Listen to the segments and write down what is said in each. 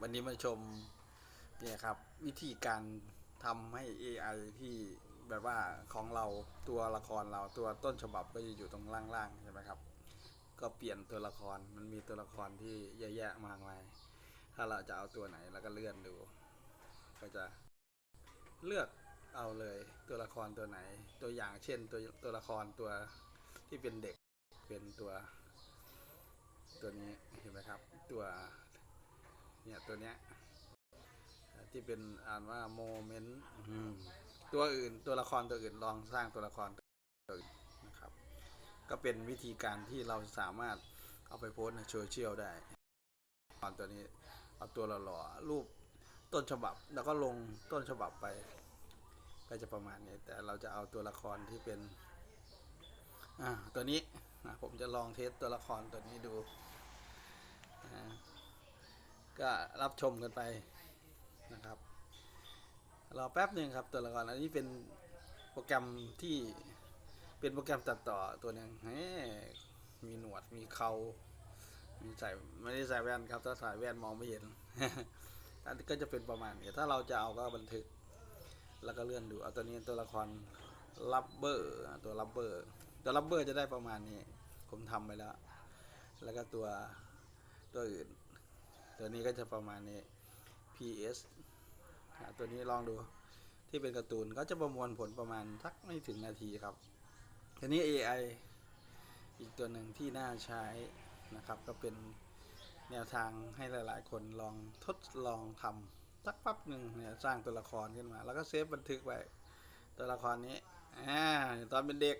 วันนี้มาชมเนี่ยครับ วิธีการทำให้ AI ที่แบบว่าของเราตัวละครเราตัวต้นฉบับก็จะอยู่ตรงล่างๆใช่ไหมครับ ก็เปลี่ยนตัวละครมันมีตัวละครที่เยอะแยะมากมายถ้าเราจะเอาตัวไหนแล้วก็เลื่อนดู ก็จะเลือกเอาเลยตัวละครตัวไหน ตัวอย่างเช่นตัวตัวละครตัวที่เป็นเด็กเป็นตัว ตัวนี้เห็นไหมครับ ตัว เนี่ยตัวเนี้ยที่เป็นอ่านว่าโมเมนต์ตัวอื่นตัวละครตัวอื่นลองสร้างตัวละครตัวอื่นนะครับ ก็เป็นวิธีการที่เราสามารถเอาไปโพสในโซเชียลได้ตอนตัวนี้เอาตัวหล่อๆรูปต้นฉบับแล้วก็ลงต้นฉบับไป ก็จะประมาณนี้ แต่เราจะเอาตัวละครที่เป็นอ่าตัวนี้นะผมจะลองเทสตัวละครตัวนี้ดูนะ ก็รับชมกันไปนะครับรอแป๊บหนึ่งครับตัวละครอันนี้เป็นโปรแกรมที่เป็นโปรแกรมตัดต่อตัวหนึ่งเฮ้มีหนวดมีเขามีใส่ไม่ได้ใส่แว่นครับ ถ้าใส่แว่นมองไม่เห็นอันนี้ก็จะเป็นประมาณนี้ถ้าเราจะเอาก็บันทึก แล้วก็เลื่อนดูเอาตัวนี้ตัวละครลับเบอร์ตัวลับเบอร์ตัวลับเบอร์จะได้ประมาณนี้ ผมทำไปแล้ว แล้วก็ตัวตัวอื่น ตัวนี้ก็จะประมาณนี้ PS ตัวนี้ลองดูที่เป็นการ์ตูนก็จะประมวลผลประมาณสักไม่ถึงนาทีครับทีนี้ AI อีกตัวหนึ่งที่น่าใช้นะครับ ก็เป็นแนวทางให้หลาย ๆ คนลองทดลองทำสักแป๊บหนึ่งเนี่ยสร้างตัวละครขึ้นมา แล้วก็เซฟบันทึกไว้ตัวละครนี้อ่าตอนเป็นเด็ก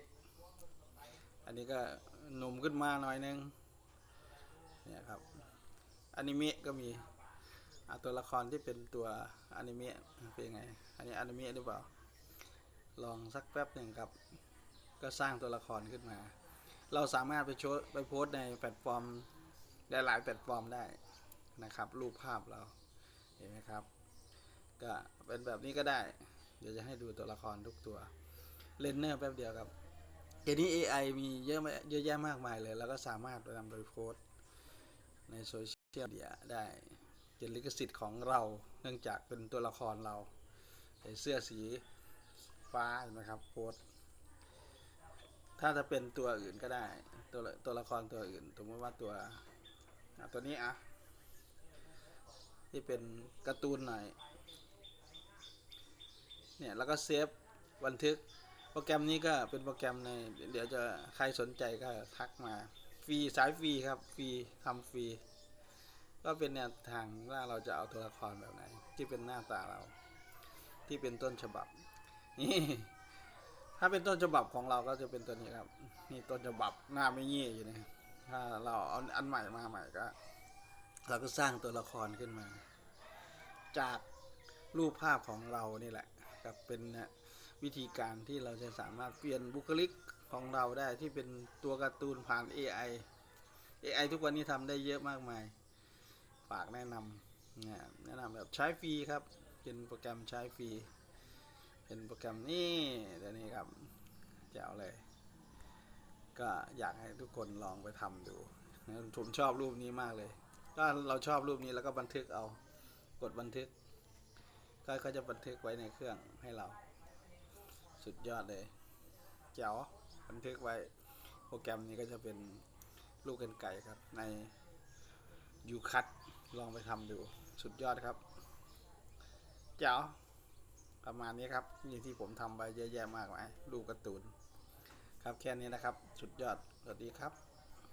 อันนี้ก็หนุ่มขึ้นมาหน่อยนึงเนี่ยครับ อนิเมะก็มีตัวละครที่เป็นตัวอนิเมะเป็นยังไง อันนี้อนิเมะหรือเปล่า ลองสักแป๊บหนึ่งครับ ก็สร้างตัวละครขึ้นมา เราสามารถไปโชว์ไปโพสในแพลตฟอร์มได้หลายแพลตฟอร์มได้นะครับ รูปภาพเรา เห็นไหมครับ ก็เป็นแบบนี้ก็ได้ เดี๋ยวจะให้ดูตัวละครทุกตัว เลนเนอร์แป๊บเดียวครับเดี๋ยวนี้ AI มีเยอะมากเยอะแยะมากมายเลย แล้วก็สามารถไปนำไปโพสในโซเชียล มีเดียได้เป็นลิขสิทธิ์ของเราเนื่องจากเป็นตัวละครเราใส่เสื้อสีฟ้าเห็นไหมครับโพสถ้าจะเป็นตัวอื่นก็ได้ ตัวตัวละครตัวอื่นสมมติว่าตัวตัวนี้อะที่เป็นการ์ตูนหน่อยเนี่ยแล้วก็เซฟบันทึกโปรแกรมนี้ก็เป็นโปรแกรมใน เดี๋ยวจะใครสนใจก็ทักมาฟรีสายฟรีครับฟรีทำฟรี ก็เป็นแนวทางว่าเราจะเอาตัวละครแบบไหน ที่เป็นหน้าตาเรา ที่เป็นต้นฉบับ นี่ ถ้าเป็นต้นฉบับของเราก็จะเป็นตัวนี้ครับ นี่ต้นฉบับหน้าไม่เงี้ยอยู่นะถ้าเราเอาอันใหม่มาใหม่ก็ เราก็สร้างตัวละครขึ้นมา จากรูปภาพของเรานี่แหละครับเป็นวิธีการที่เราจะสามารถเปลี่ยนบุคลิกของเราได้ที่เป็นตัวการ์ตูนผ่าน AI AI ทุกวันนี้ทำได้เยอะมากมาย ฝากแนะนำเนี่ยแนะนำแบบใช้ฟรีครับ เป็นโปรแกรมใช้ฟรี เป็นโปรแกรมนี่เดี๋ยวนี้ครับแจ๋วเลย ก็อยากให้ทุกคนลองไปทำดูนะผมชอบรูปนี้มากเลยก็เราชอบรูปนี้แล้วก็บันทึกเอา กดบันทึก ก็ก็จะบันทึกไว้ในเครื่องให้เรา สุดยอดเลยเจ๋วบันทึกไว้ โปรแกรมนี้ก็จะเป็นลูกกันไก่ครับในยูคัต ลองไปทำดูสุดยอดครับเจ๋าประมาณนี้ครับนี่ที่ผมทำไปเยอะแยะมากมายดูการ์ตูน ครับแค่นี้นะครับ สุดยอดสวัสดีครับ